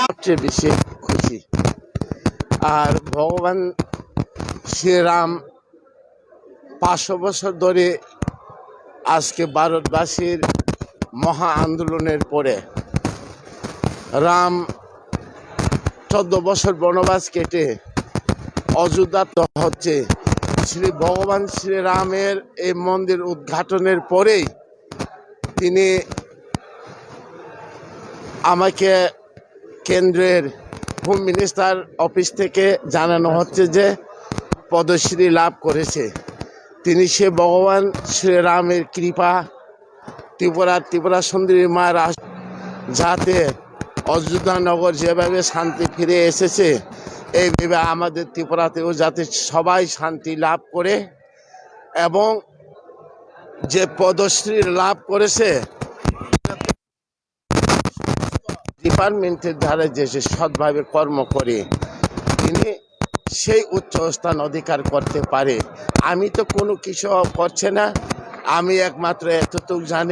সবচেয়ে বেশি খুশি। আর ভগবান শ্রীরাম পাঁচশো বছর ধরে আজকে ভারতবাসীর মহা আন্দোলনের পরে রাম চোদ্দ বছর বনবাস কেটে অযোধ্যা হচ্ছে। শ্রী ভগবান শ্রীরামের এই মন্দির উদ্ঘাটনের পরেই তিনি আমাকে কেন্দ্রের হোম মিনিস্টার অফিস থেকে জানানো হচ্ছে যে পদশ্রী লাভ করেছে। তিনি সে ভগবান শ্রীরামের কৃপা, ত্রিপুরা ত্রিপুরা সুন্দরী মায়ের আশ- যাতে অযোধ্যা নগর যেভাবে শান্তি ফিরে এসেছে এইভাবে আমাদের ত্রিপুরাতেও যাতে সবাই শান্তি লাভ করে এবং যে পদশ্রী লাভ করেছে ডিপার্টমেন্টের দ্বারা যে সে সৎভাবে কর্ম করে, তিনি সেই উচ্চ স্থান অধিকার করতে পারে। আমি তো কোনো কিছু করছে না। আমি একমাত্র এতটুকু জানি